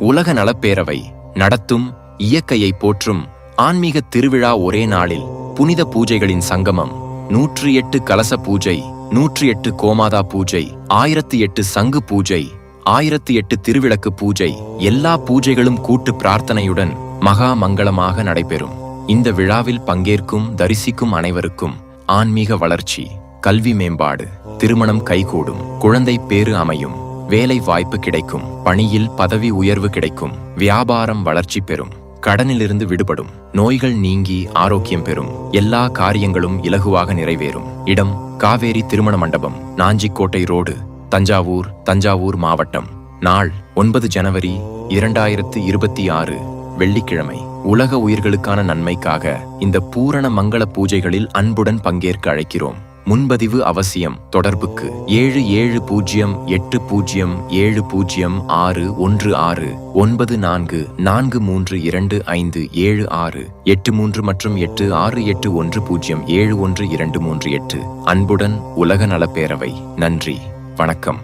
உலக நலப்பேரவை நடத்தும் இயற்கையை போற்றும் ஆன்மீக திருவிழா ஒரே நாளில் புனித பூஜைகளின் சங்கமம் நூற்றி எட்டு கலச பூஜை நூற்றி எட்டு கோமாதா பூஜை ஆயிரத்தி எட்டு சங்கு பூஜை ஆயிரத்தி எட்டு திருவிளக்கு பூஜை எல்லா பூஜைகளும் கூட்டு பிரார்த்தனையுடன் மகா மங்களமாக நடைபெறும். இந்த விழாவில் பங்கேற்கும் தரிசிக்கும் அனைவருக்கும் ஆன்மீக வளர்ச்சி கல்வி மேம்பாடு திருமணம் கைகூடும் குழந்தை பேறு அமையும். வேலை வாய்ப்பு கிடைக்கும். பணியில் பதவி உயர்வு கிடைக்கும். வியாபாரம் வளர்ச்சி பெறும். கடனிலிருந்து விடுபடும். நோய்கள் நீங்கி ஆரோக்கியம் பெறும். எல்லா காரியங்களும் இலகுவாக நிறைவேறும். இடம் காவேரி திருமண மண்டபம் நாஞ்சிக்கோட்டை ரோடு தஞ்சாவூர் தஞ்சாவூர் மாவட்டம். நாள் ஒன்பது ஜனவரி இரண்டாயிரத்து இருபத்தி ஆறு வெள்ளிக்கிழமை. உலக உயிர்களுக்கான நன்மைக்காக இந்த பூரண மங்கள பூஜைகளில் அன்புடன் பங்கேற்க அழைக்கிறோம். முன்பதிவு அவசியம். தொடர்புக்கு ஏழு ஏழு பூஜ்ஜியம் எட்டு பூஜ்ஜியம் ஏழு பூஜ்ஜியம் ஆறு ஒன்று ஆறு ஒன்பது நான்கு நான்கு மூன்று இரண்டு ஐந்து ஏழு ஆறு எட்டு மூன்று மற்றும் எட்டு ஆறு எட்டு ஒன்று பூஜ்ஜியம் ஏழு ஒன்று இரண்டு மூன்று எட்டு. அன்புடன் உலக நலப்பேரவை நன்றி. வணக்கம்.